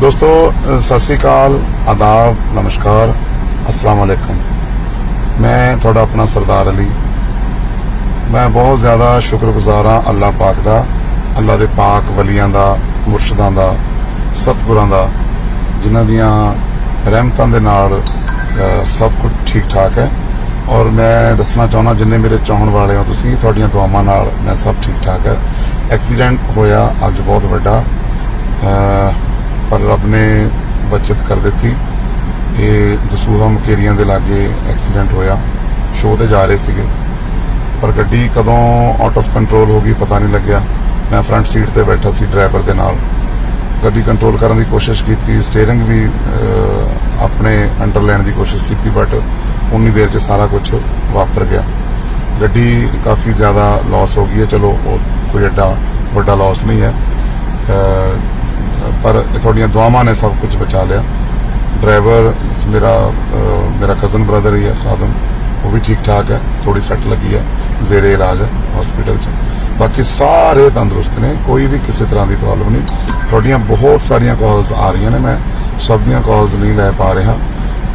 ਦੋਸਤੋ ਸਤਿ ਸ੍ਰੀ ਅਕਾਲ, ਆਦਾਬ, ਨਮਸਕਾਰ, ਅਸਲਾਮ ਵਾਲੇਕਮ ਮੈਂ ਤੁਹਾਡਾ ਆਪਣਾ ਸਰਦਾਰ ਅਲੀ। ਮੈਂ ਬਹੁਤ ਜ਼ਿਆਦਾ ਸ਼ੁਕਰਗੁਜ਼ਾਰ ਹਾਂ ਅੱਲਾਹ ਪਾਕ ਦਾ, ਅੱਲਾਹ ਦੇ ਪਾਕ ਵਲੀਆਂ ਦਾ, ਮੁਰਸ਼ਿਦਾਂ ਦਾ, ਸਤਿਗੁਰਾਂ ਦਾ, ਜਿਨ੍ਹਾਂ ਦੀਆਂ ਰਹਿਮਤਾਂ ਦੇ ਨਾਲ ਸਭ ਕੁਝ ਠੀਕ ਠਾਕ ਹੈ। ਔਰ ਮੈਂ ਦੱਸਣਾ ਚਾਹੁੰਦਾ, ਜਿੰਨੇ ਮੇਰੇ ਚਾਹਣ ਵਾਲੇ ਹੋ ਤੁਸੀਂ, ਤੁਹਾਡੀਆਂ ਦੁਆਵਾਂ ਨਾਲ ਮੈਂ ਸਭ ਠੀਕ ਠਾਕ ਹੈ। ਐਕਸੀਡੈਂਟ ਹੋਇਆ ਅੱਜ ਬਹੁਤ ਵੱਡਾ। ਪਰ ਰੱਬ ਨੇ ਬਚਤ ਕਰ ਦਿੱਤੀ। ਇਹ ਦਸੂਹਾ ਮਕੇਰੀਆਂ ਦੇ ਲਾਗੇ ਐਕਸੀਡੈਂਟ ਹੋਇਆ। ਸ਼ੋਅ ਤੇ ਜਾ ਰਹੇ ਸੀਗੇ। ਪਰ ਗੱਡੀ ਕਦੋਂ ਆਊਟ ਆਫ ਕੰਟਰੋਲ ਹੋ ਗਈ ਪਤਾ ਨਹੀਂ ਲੱਗਿਆ। ਮੈਂ ਫਰੰਟ ਸੀਟ ਤੇ ਬੈਠਾ ਸੀ ਡਰਾਈਵਰ ਦੇ ਨਾਲ। ਗੱਡੀ ਕੰਟਰੋਲ ਕਰਨ ਦੀ ਕੋਸ਼ਿਸ਼ ਕੀਤੀ ਸਟੀਅਰਿੰਗ ਵੀ ਆਪਣੇ ਅੰਡਰ ਲੈਣ ਦੀ ਕੋਸ਼ਿਸ਼ ਕੀਤੀ ਬਟ ਉਨੀ ਦੇਰ 'ਚ ਸਾਰਾ ਕੁਝ ਵਾਪਰ ਗਿਆ। ਗੱਡੀ ਕਾਫੀ ਜ਼ਿਆਦਾ ਲਾਸ ਹੋ ਗਈ ਹੈ। ਚਲੋ, ਉਹ ਕੋਈ ਐਡਾ ਵੱਡਾ ਲਾਸ ਨਹੀਂ ਹੈ। ਪਰ ਤੁਹਾਡੀਆਂ ਦੁਆਵਾਂ ਨੇ ਸਭ ਕੁਝ ਬਚਾ ਲਿਆ। ਡਰਾਈਵਰ, ਮੇਰਾ ਮੇਰਾ ਕਜ਼ਨ ਬ੍ਰਦਰ ਹੀ ਹੈ ਖਾਦਮ ਉਹ ਵੀ ਠੀਕ ਠਾਕ ਹੈ ਥੋੜੀ ਸੱਟ ਲੱਗੀ ਹੈ, ਜ਼ੇਰੇ ਇਲਾਜ ਹੈ ਹਸਪੀਟਲ 'ਚ। ਬਾਕੀ ਸਾਰੇ ਤੰਦਰੁਸਤ ਨੇ, ਕੋਈ ਵੀ ਕਿਸੇ ਤਰ੍ਹਾਂ ਦੀ ਪ੍ਰੋਬਲਮ ਨਹੀਂ। ਤੁਹਾਡੀਆਂ ਬਹੁਤ ਸਾਰੀਆਂ ਕਾਲਸ ਆ ਰਹੀਆਂ ਨੇ, ਮੈਂ ਸਭ ਦੀਆਂ ਕਾਲਸ ਨਹੀਂ ਲੈ ਪਾ ਰਿਹਾ।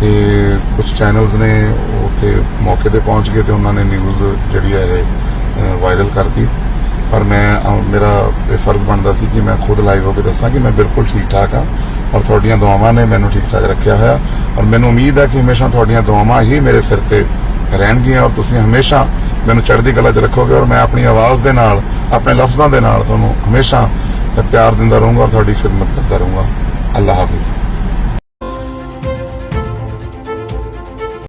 ਤੇ ਕੁਝ ਚੈਨਲਸ ਨੇ, ਉਹ ਉੱਥੇ ਮੌਕੇ ਤੇ ਪਹੁੰਚ ਗਏ ਤੇ ਉਹਨਾਂ ਨੇ ਨਿਊਜ਼ ਜਿਹੜੀ ਹੈ ਇਹ ਵਾਇਰਲ ਕਰਤੀ। ਪਰ ਮੈਂ ਮੇਰਾ ਇਹ ਫਰਜ਼ ਬਣਦਾ ਸੀ ਕਿ ਮੈਂ ਖੁਦ ਲਾਈਵ ਹੋ ਕੇ ਦੱਸਾਂ ਕਿ ਮੈਂ ਬਿਲਕੁਲ ਠੀਕ ਠਾਕ ਹਾਂ ਔਰ ਤੁਹਾਡੀਆਂ ਦੁਆਵਾਂ ਨੇ ਮੈਨੂੰ ਠੀਕ ਠਾਕ ਰੱਖਿਆ ਹੋਇਆ ਔਰ ਮੈਨੂੰ ਉਮੀਦ ਹੈ ਕਿ ਹਮੇਸ਼ਾ ਤੁਹਾਡੀਆਂ ਦੁਆਵਾਂ ਹੀ ਮੇਰੇ ਸਿਰ ਤੇ ਰਹਿਣਗੀਆਂ ਔਰ ਤੁਸੀਂ ਹਮੇਸ਼ਾ ਮੈਨੂੰ ਚੜ੍ਹਦੀ ਕਲਾ 'ਚ ਰੱਖੋਗੇ ਔਰ ਮੈਂ ਆਪਣੀ ਆਵਾਜ਼ ਦੇ ਨਾਲ, ਆਪਣੇ ਲਫ਼ਜ਼ਾਂ ਦੇ ਨਾਲ ਤੁਹਾਨੂੰ ਹਮੇਸ਼ਾ ਪਿਆਰ ਦਿੰਦਾ ਰਹੂੰਗਾ ਔਰ ਤੁਹਾਡੀ ਖਿਦਮਤ ਕਰਦਾ ਰਹੂੰਗਾ। ਅੱਲਾ ਹਾਫਿਜ਼।